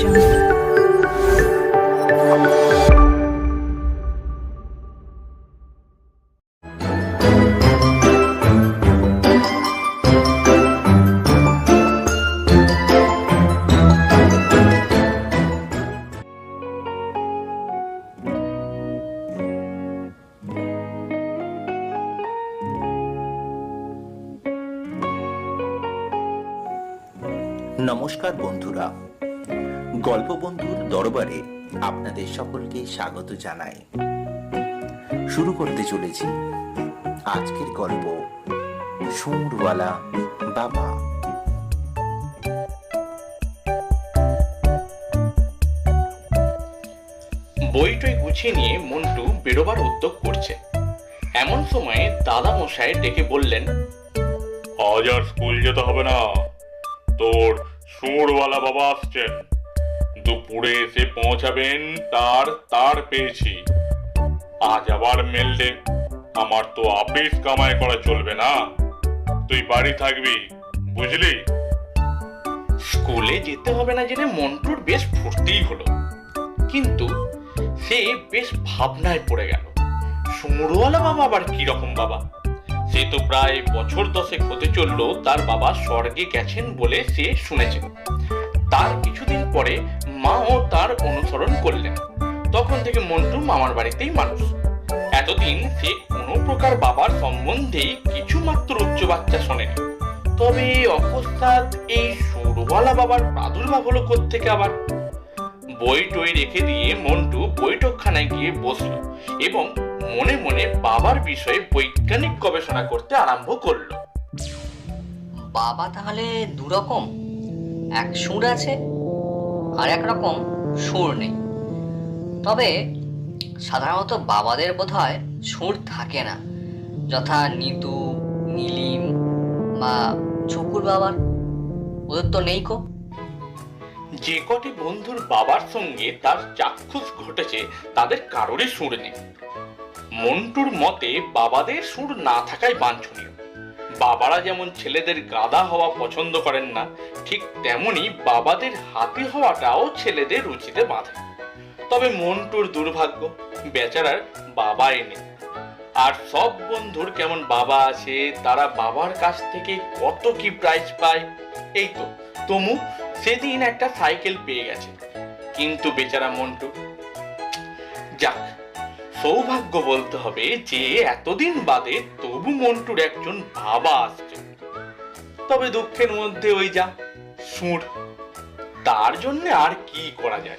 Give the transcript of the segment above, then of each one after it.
নমস্কার বন্ধুরা। গল্প বন্ধুর দরবারে আপনাদের সকলকে স্বাগত জানাই। শুরু করতে চলেছি আজকের গল্প সুরওয়ালা বাবা। বইটই গুছিয়ে নিয়ে মন্টু বেরোবার উদ্যোগ করছে। এমন সময়ে দাদা মশাই ডেকে বললেন আজ আর স্কুল যেতে হবে না। তোর সুরওয়ালা বাবা আসছেন। দুপুরে এসে পৌঁছাবেন তার তার পেয়েছি। আজ আবার মেল ডে আমার তো আপিস কামাই করা চলবে না। তুই বাড়ি থাকবি, বুঝলি? স্কুলে যেতে হবে না জেনে মন্টুর বেশ ফুর্তিই হলো। কিন্তু সে বেশ ভাবনায় পড়ে গেল। সুমরওয়ালা বাবা আবার কি রকম বাবা? সে তো প্রায় বছর দশেক হতে চলল, তার বাবা স্বর্গে গেছেন বলে সে শুনেছে। তার কিছুদিন পরে মাও তার অনুসরণ করলেন। তখন থেকে মন্টু মামার বাড়িতেই মানুষ। এতদিন সে কোনো প্রকার বাবার সম্বন্ধেই কিছু মাত্র উচ্চ বাচ্চা শোনেনি। তবে অকস্মাৎ এই সুরওয়ালা বাবার প্রাদুর্ভাব হলো থেকে আবার? বই টই রেখে দিয়ে মন্টু বৈঠকখানায় গিয়ে বসল এবং মনে মনে বাবার বিষয়ে বৈজ্ঞানিক গবেষণা করতে আরম্ভ করল। বাবা তাহলে দুরকম। এক সুর আছে। আর এক রকম সুর নেই। তবে সাধারণত বাবাদের বোধ হয় সুর থাকে না। যথা নিতু, নীলিম বা ছকুর বাবার। ওদের তো নেই কো। যে কটি বন্ধুর বাবার সঙ্গে তার চাক্ষুষ ঘটেছে, তাদের কারোরই সুর নেই। মন্টুর মতে বাবাদের সুর না থাকাই বাঞ্ছনীয়। বাবারা যেমন ছেলেদের গাদা হওয়া পছন্দ করেন না, ঠিক তেমনি বাবাদের হাতি হওয়াটাও ছেলেদের রুচিতে বাঁধে। তবে মন্টুর দুর্ভাগ্য, বেচারার বাবা এনে আর সব বন্ধুর কেমন বাবা আছে, তারা বাবার কাছ থেকে কত কি প্রাইজ পায়? এই তো, তমু সেদিন একটা সাইকেল পেয়ে গেছে। কিন্তু বেচারা মন্টু, যাক সৌভাগ্য বলতে হবে যে এতদিন বাদে তবু মন্টুর একজন বাবা আসছে। তবে দুঃখের মধ্যে ওই যা সুর তার জন্য আর কি করা যায়?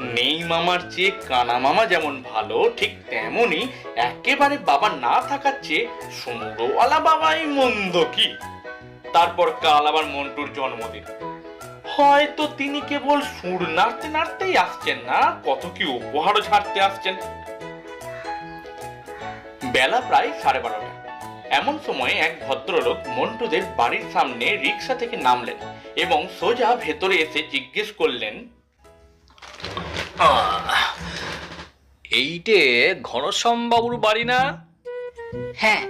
নেই মামার চেয়ে কানা মামা যেমন ভালো, ঠিক তেমনি একেবারে বাবা না থাকার চেয়ে সুমুরওয়ালা বাবাই মন্দ কি? তারপর কাল আবার মন্টুর জন্মদিন। হয়তো তিনি কেবল সুর নাড়তে নাড়তেই আসছেন না, কত কি উপহারও ছাড়তে আসছেন। বেলা প্রায় সাড়ে বারোটা। এমন সময় এক ভদ্রলোক মন্টুদের বাড়ির সামনে রিক্সা থেকে নামলেন এবং সোজা ভেতরে এসে জিজ্ঞেস করলেন এইটে ঘনশ্যামবাবুর বাড়ি না? হ্যাঁ।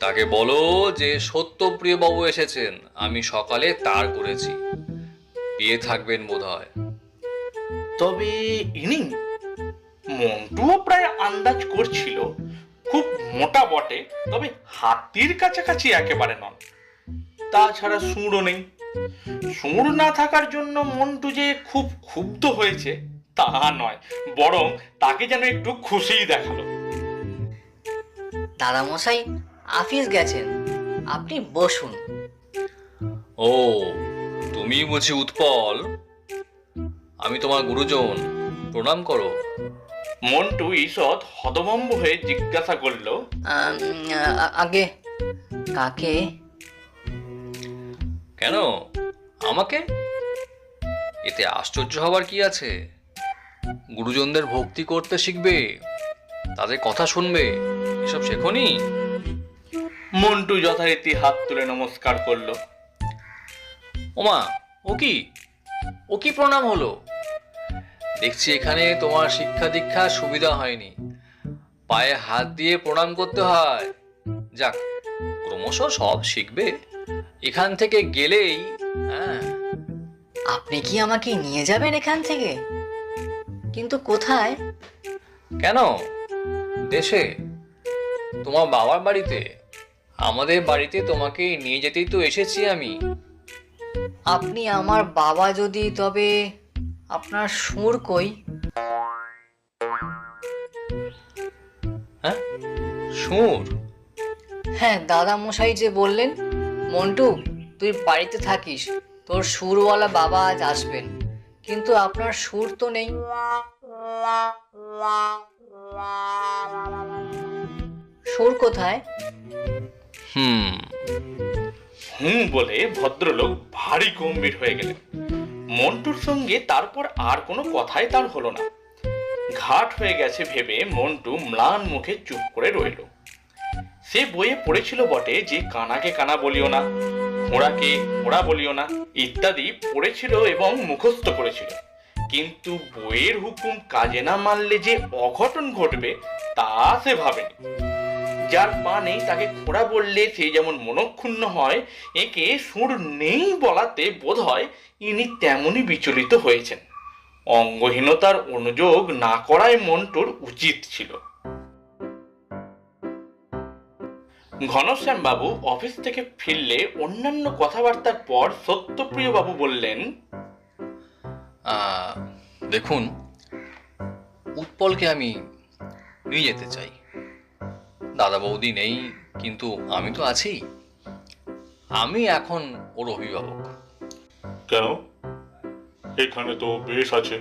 তাকে বলো যে সত্যপ্রিয় বাবু এসেছেন আমি সকালে তার করেছি। বিয়ে থাকবেন বোধ হয় তবে ইনি মন্টুও প্রায় আন্দাজ করছিল খুব মোটা বটে তবে হাতির কাছাকাছি একেবারে নন। তাছাড়া সুরও নেই। সুর না থাকার জন্য মন্টু যে খুব ক্ষুব্ধ হয়েছে তা নয় বরং তাকে যেন একটু খুশিই দেখাল। দাদামশাই আফিস গেছেন। আপনি বসুন। ও তুমি বুঝি উৎপল। আমি তোমার গুরুজন। প্রণাম করো। মন্টু ঈষৎ হতভম্ব হয়ে জিজ্ঞাসা করল আগে কাকে? কেন? আমাকে? এতে আশ্চর্য হবার কি আছে? গুরুজনদের ভক্তি করতে শিখবে তাদের কথা শুনবে এসব শেখনি? মন্টু যথারীতি হাত তুলে নমস্কার করল। ওমা ও কি? ও কি প্রণাম হলো? দেখছি এখানে তোমার শিক্ষা দীক্ষা সুবিধা হয়নি। পায়ে হাত দিয়ে প্রণাম করতে হয়। যাক ক্রমশ সব শিখবে। এখান থেকে গেলেই হ্যাঁ। আপনি কি আমাকে নিয়ে যাবেন এখান থেকে? কিন্তু কোথায়? কেন? দেশে? তোমার বাবার বাড়িতে? আমাদের বাড়িতে তোমাকে নিয়ে যেতেই তো এসেছি আমি। আপনি আমার বাবা যদি তবে আপনার সুর কই? হ্যাঁ? সুর? হ্যাঁ দাদা মশাই যে বললেন মন্টু তুই বাড়িতে থাকিস তোর সুরওয়ালা বাবা আজ আসবেন কিন্তু আপনার সুর তো নেই। সুর কোথায়? হুম। হুম বলে ভদ্রলোক ভারী গম্ভীর হয়ে গেলেন। মন্টুর সঙ্গে তারপর আর কোনো কথাই তার হলো না। ঘাট হয়ে গেছে ভেবে মন্টু ম্লান মুখে চুপ করে রইল। সে বইয়ে পড়েছিল বটে যে কানাকে কানা বলিও না, ঘোড়াকে ঘোড়া বলিও না, ইত্যাদি পড়েছিল এবং মুখস্থ করেছিল। কিন্তু বইয়ের হুকুম কাজে না মানলে যে অঘটন ঘটবে তা সে ভাবেনি। যার পা নেই, তাকে ঘোড়া বললে সে যেমন মনক্ষুণ্ণ হয়, একে সুর নেই বলাতে বোধ হয় ইনি তেমনই বিচলিত হয়েছেন। অঙ্গহীনতার অনুযোগ না করাই মন্টুর উচিত ছিল। ঘনশ্যাম বাবু অফিস থেকে ফিরলে অন্যান্য কথাবার্তার পর সত্যপ্রিয় বাবু বললেন দেখুন, উৎপলকে আমি নিয়ে যেতে চাই। দাদা বৌদি নেই কিন্তু আমি তো আছি। আমি এখন ওর অভিভাবক। কেন? এখানে তো বেশ আছে।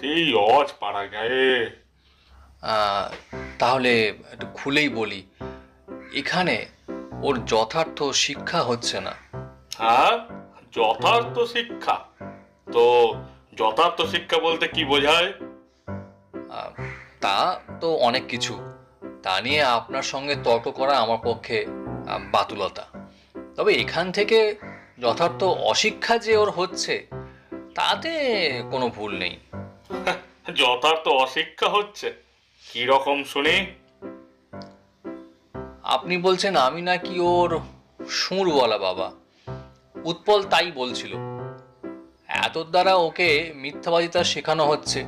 সেই অজ পাড়া গায়ে। তাহলে একটু খুলেই বলি এখানে ওর যথার্থ শিক্ষা হচ্ছে না। হ্যাঁ? যথার্থ শিক্ষা? তো যথার্থ শিক্ষা বলতে কি বোঝায়? তা তো অনেক কিছু। তা নিয়ে আপনার সঙ্গে তর্ক করা আমার পক্ষে বাতুলতা। তবে এখান থেকে যথার্থ অশিক্ষা যে ওর হচ্ছে তাতে কোনো ভুল নেই। যথার্থ অশিক্ষা হচ্ছে? কি রকম শুনি? আপনি বলছেন আমি নাকি ওর সুরওয়ালা বাবা। উৎপল তাই বলছিল। এতর দ্বারা ওকে মিথ্যাবাদিতা শেখানো হচ্ছে।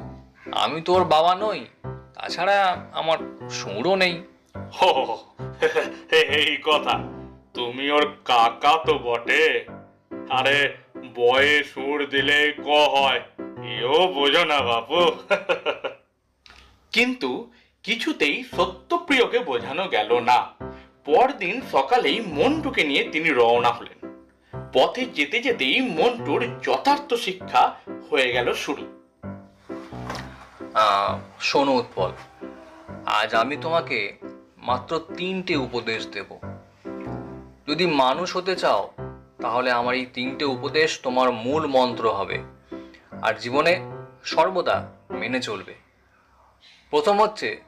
আমি তো ওর বাবা নই। তাছাড়া আমার সুরও নেই। হো, এই কথা। তুমি ওর কাকা তো বটে। আরে বয়ে সুর দিলে ক হয়? এও বোঝো না বাপু। কিন্তু কিছুতেই সত্যপ্রিয়কে বোঝানো গেল না। পরদিন সকালেই মন্টুকে নিয়ে তিনি রওনা হলেন। পথে যেতে যেতেই মন্টুর যথার্থ শিক্ষা হয়ে গেল শুরু শোনো উৎপল, আজ আমি তোমাকে মাত্র তিনটে উপদেশ দেব। যদি মানুষ হতে চাও, তাহলে আমার এই তিনটে উপদেশ তোমার মূল মন্ত্র হবে আর জীবনে সর্বদা মেনে চলবে। প্রথম হচ্ছে,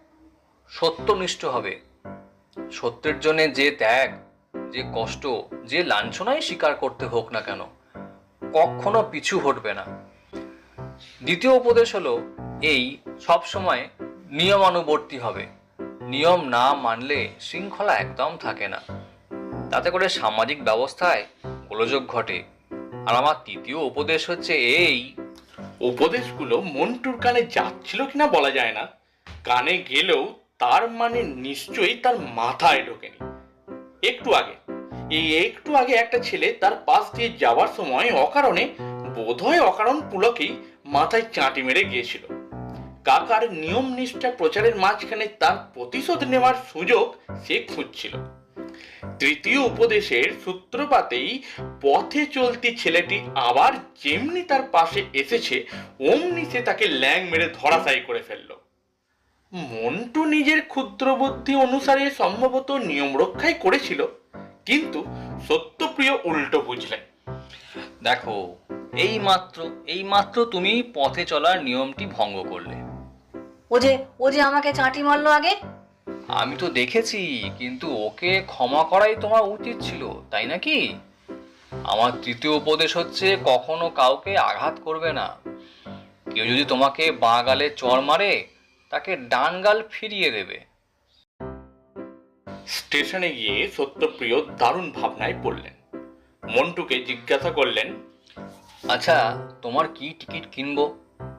সত্যনিষ্ঠ হবে। সত্যের জন্য যে ত্যাগ, যে কষ্ট, যে লাঞ্ছনাই স্বীকার করতে হোক না কেন, কখনো পিছু হটবে না। দ্বিতীয় উপদেশ হলো এই সব সময় নিয়মানুবর্তী হবে। নিয়ম না মানলে শৃঙ্খলা একদম থাকে না। তাতে করে সামাজিক ব্যবস্থায় গোলযোগ ঘটে। আর আমার তৃতীয় উপদেশ হচ্ছে এই। উপদেশগুলো মন্টুর কানে যাচ্ছিল কিনা বলা যায় না। কানে গেলেও তার মানে নিশ্চয়ই তার মাথায় ঢোকেনি। একটু আগে, এই একটু আগে একটা ছেলে তার পাশ দিয়ে যাওয়ার সময় অকারণে, বোধহয় অকারণ পুলকেই মাথায় চাঁটি মেরে গিয়েছিল। কাকার নিয়ম নিষ্ঠা প্রচারের মাঝখানে তার প্রতিশোধ নেওয়ার সুযোগ সে খুঁজছিল। তৃতীয় উপদেশের সূত্রপাতেই পথে চলতি ছেলেটি আবার যেমনি তার পাশে এসেছে, অমনি সে তাকে ল্যাং মেরে ধরাশায়ী করে ফেলল। মন্টু নিজের ক্ষুদ্র বুদ্ধি অনুসারে সম্ভবত নিয়ম রক্ষাই করেছিল, কিন্তু সত্যপ্রিয় উল্টো বুঝলেন। দেখো এই মাত্র এই মাত্র তুমি পথে চলার নিয়মটি ভঙ্গ করলে। ও যে ও যে আমাকে চাঁটি মারলো আগে? আমি তো দেখেছি কিন্তু ওকে ক্ষমা করাই তোমার উচিত ছিল তাই নাকি? আমার তৃতীয় উপদেশ হচ্ছে কখনো কাউকে আঘাত করবে না। কেউ যদি তোমাকে বাঁ গালে চড় মারে তাকে ডান গাল ফিরিয়ে দেবে। স্টেশনে গিয়ে সত্যপ্রিয় দারুণ ভাবনায় পড়লেন। মন্টুকে জিজ্ঞাসা করলেন আচ্ছা তোমার কি টিকিট কিনবো?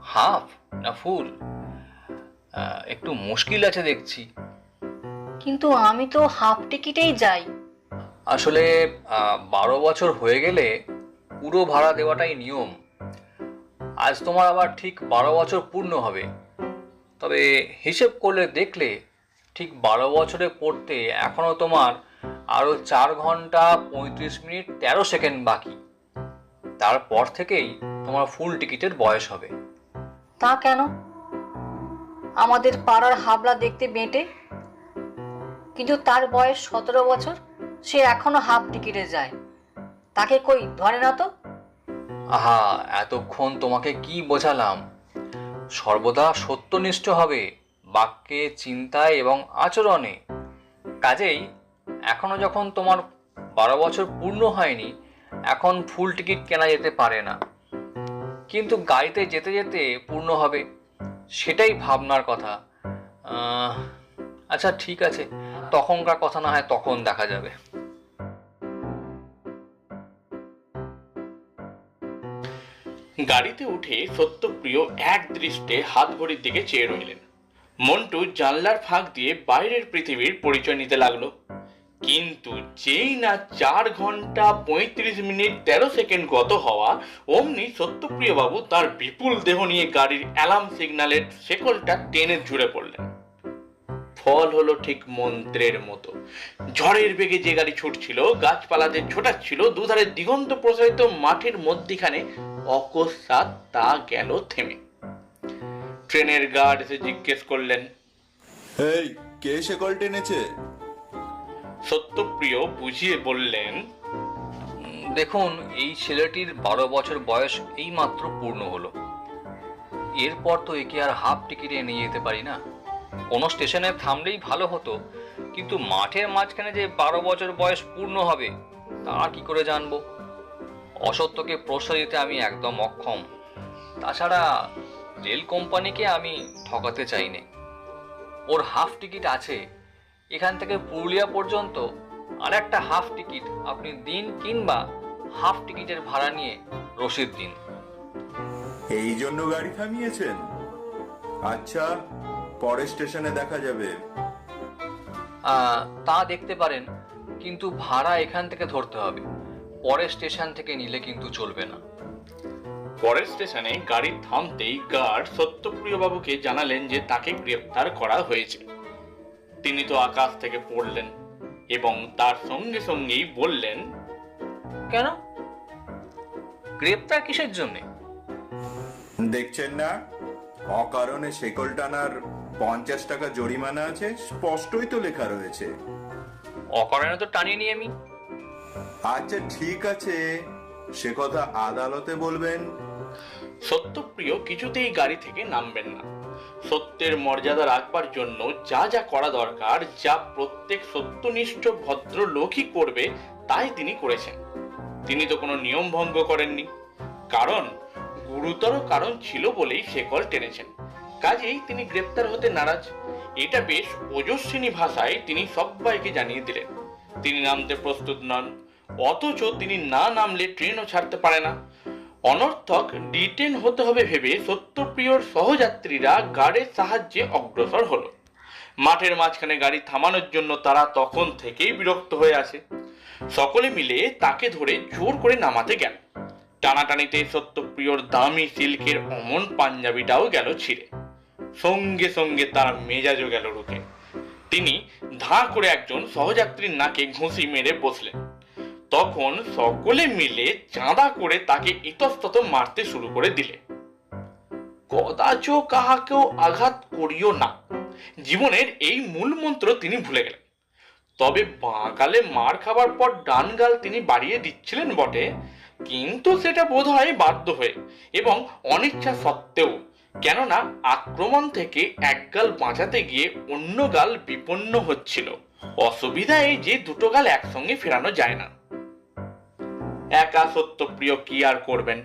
হাফ না ফুল? একটু মুশকিল আছে দেখছি। কিন্তু আমি তো হাফ টিকিটেই যাই। আসলে বারো বছর হয়ে গেলে পুরো ভাড়া দেওয়াটাই নিয়ম। আজ তোমার আবার ঠিক বারো বছর পূর্ণ হবে। তবে হিসেব করলে দেখলে ঠিক বারো বছরে পড়তে এখনও তোমার আরও চার ঘণ্টা পঁয়ত্রিশ মিনিট তেরো সেকেন্ড বাকি। তারপর থেকেই তোমার ফুল টিকিটের বয়স হবে। তা কেন? আমাদের পাড়ার হাবলা দেখতে বেঁটে কিন্তু তার বয়স সতেরো বছর, সে এখনও হাফ টিকিটে যায়। তাকে কই, ধরে না তো? আহা, এতক্ষণ তোমাকে কি বোঝালাম? সর্বদা সত্যনিষ্ঠ হবে, বাক্যে, চিন্তায় এবং আচরণে। কাজেই এখনও যখন তোমার বারো বছর পূর্ণ হয়নি, এখন ফুল টিকিট কেনা যেতে পারে না। কিন্তু গাড়িতে যেতে যেতে পূর্ণ হবে। সেটাই ভাবনার কথা। আচ্ছা ঠিক আছে। তখনকার কথা না হয় তখন দেখা যাবে। গাড়িতে উঠে সত্যপ্রিয় এক দৃষ্টে হাত ঘড়ির দিকে চেয়ে রইলেন। মন্টু জানলার ফাঁক দিয়ে বাইরের পৃথিবীর পরিচয় নিতে লাগল। কিন্তু যেই না চার ঘণ্টা পঁয়ত্রিশ মিনিট তেরো সেকেন্ড গত হওয়া, অমনি সত্যপ্রিয় বাবু তার বিপুল দেহ নিয়ে গাড়ির অ্যালার্ম সিগন্যালের শেকলটা টেনে ঝুড়ে পড়লেন। ফল হলো ঠিক মন্ত্রের মতো। ঝড়ের বেগে যে গাড়ি ছুটছিল গাছপালাতে ছোটাচ্ছিল, দুধারে দিগন্ত প্রসারিত মাঠের মধ্যিখানে অকস্মাৎ তা গেল থেমে। ট্রেনের গার্ড এসে জিজ্ঞেস করলেন, এই, কে শেকল টেনেছে? সত্যপ্রিয় বুঝিয়ে বললেন দেখুন, এই ছেলেটির বারো বছর বয়স এই মাত্র পূর্ণ হলো। এরপর তো একে আর হাফ টিকিটে নিয়ে যেতে পারি না। কোনো স্টেশনে থামলেই ভালো হতো, কিন্তু মাঠের মাঝখানে যে বারো বছর বয়স পূর্ণ হবে, তা কি করে জানব? অসত্যকে প্রশ্রয় দিতে আমি একদম অক্ষম। তাছাড়া রেল কোম্পানিকে আমি ঠকাতে চাইনি। ওর হাফ টিকিট আছে এখান থেকে পুরুলিয়া পর্যন্ত আর একটা হাফ টিকিট আপনি দিন কিংবা হাফ টিকিটের ভাড়া নিয়ে রসিদ দিন। এই জন্য গাড়ি থামিয়েছেন? আচ্ছা পরের স্টেশনে দেখা যাবে। আহ, তা দেখতে পারেন কিন্তু ভাড়া এখান থেকে ধরতে হবে। পরের স্টেশন থেকে নিলে কিন্তু চলবে না। পরের স্টেশনে গাড়ি থামতেই গার্ড সত্যপ্রিয় বাবুকে জানালেন যে তাকে গ্রেপ্তার করা হয়েছে। তিনি তো আকাশ থেকে পড়লেন এবং তার সঙ্গে সঙ্গেই বললেন কেন? গ্রেপ্তার কিসের জন্যে? দেখছেন না? অকারণে শেকল টানার পঞ্চাশ টাকা জরিমানা আছে স্পষ্টই তো লেখা রয়েছে। অকারণে তো টানিয়ে নি আমি। আচ্ছা ঠিক আছে। সে কথা আদালতে বলবেন। সত্যপ্রিয় কিছুতেই গাড়ি থেকে নামবেন না। সত্যের মর্যাদা রাখবার জন্য যা যা করা দরকার, যা প্রত্যেক সত্যনিষ্ঠ ভদ্রলোকই করবে, তাই তিনি করেছেন। তিনি তো কোনো নিয়ম ভঙ্গ করেননি। কারণ, গুরুতর কারণ ছিল বলেই শেকল টেনেছেন। কাজেই তিনি গ্রেপ্তার হতে নারাজ। এটা বেশ ওজস্বিনী ভাষায় তিনি সবাইকে জানিয়ে দিলেন। তিনি নামতে প্রস্তুত নন। অথচ তিনি না নামলে ট্রেনও ছাড়তে পারে না। অনর্থক ডিটেন হতে হবে ভেবে সত্যপ্রিয়র সহযাত্রীরা গাড়ির সাহায্যে অগ্রসর হলো। মাঠের মাঝখানে গাড়ি থামানোর জন্য তারা তখন থেকেই বিরক্ত হয়ে আসে। সকলে মিলে তাকে ধরে জোর করে নামাতে গেল। টানাটানিতে সত্যপ্রিয়র দামি সিল্কের অমন পাঞ্জাবিটাও গেল ছিঁড়ে। সঙ্গে সঙ্গে তার মেজাজও গেল রুখে। তিনি ধা করে একজন সহযাত্রীর নাকে ঘুষি মেরে বসলেন। তখন সকলে মিলে চাঁদা করে তাকে ইতস্তত মারতে শুরু করে দিলে। কদাচ কাহাকেও আঘাত করিও না। জীবনের এই মূল মন্ত্র তিনি ভুলে গেলেন। তবে বাঁ গালে মার খাবার পর ডান গাল তিনি বাড়িয়ে দিচ্ছিলেন বটে, কিন্তু সেটা বোধ হয় বাধ্য হয়ে এবং অনিচ্ছা সত্ত্বেও, কেননা আক্রমণ থেকে এক গাল বাঁচাতে গিয়ে অন্য গাল বিপন্ন হচ্ছিল। অসুবিধা এই যে দুটো গাল একসঙ্গে ফেরানো যায় না। একা সত্যপ্রিয় কি আর করবেন?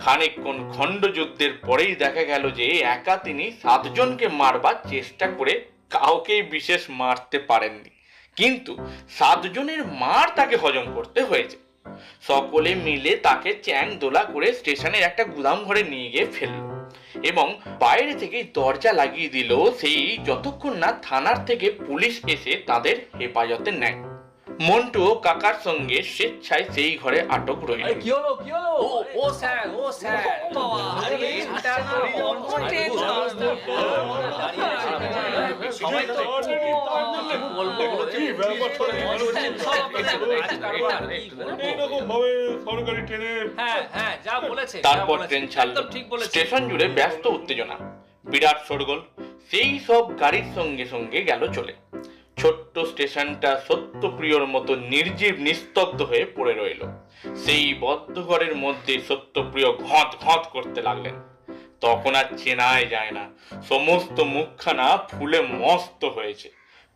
খানিকক্ষণ খণ্ডযুদ্ধের পরেই দেখা গেল যে একা তিনি সাতজনকে মারবার চেষ্টা করে কাউকেই বিশেষ মারতে পারেননি। কিন্তু সাতজনের মার তাকে হজম করতে হয়েছে। সকলে মিলে তাকে চ্যাং দোলা করে স্টেশনের একটা গুদাম ঘরে নিয়ে গিয়ে ফেলল এবং বাইরে থেকে দরজা লাগিয়ে দিল সেই যতক্ষণ না থানার থেকে পুলিশ এসে তাদের হেফাজতে নেয়। মন্টু কাকার সঙ্গে স্বেচ্ছায় সেই ঘরে আটক রইল। কি হলো কি হলো? ও স্যার ও স্যার। হ্যাঁ হ্যাঁ তারপর ট্রেন ছাড়ল। স্টেশন জুড়ে ব্যস্ত উত্তেজনা বিরাট শোরগোল সেই সব গাড়ির সঙ্গে সঙ্গে গেল চলে। ছোট্ট স্টেশনটা সত্যপ্রিয়র মতো নির্জীব নিস্তব্ধ হয়ে পড়ে রইল। সেই বদ্ধ ঘরের মধ্যে সত্যপ্রিয় ঘঁত ঘঁত করতে লাগলেন। তখন আর চেনাই যায় না। সমস্ত মুখখানা ফুলে মস্ত হয়েছে।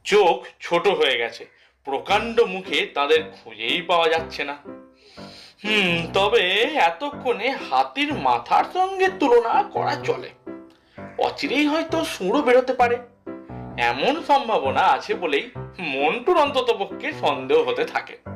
চোখ ছোট হয়ে গেছে। প্রকাণ্ড মুখে তাদের খুঁজেই পাওয়া যাচ্ছে না। হুম, তবে এতক্ষণে হাতির মাথার সঙ্গে তুলনা করা চলে। অচিরেই হয়তো সুরও বেরোতে পারে। এমন সম্ভাবনা আছে বলেই মন্টুর অন্তত পক্ষে সন্দেহ হতে থাকে।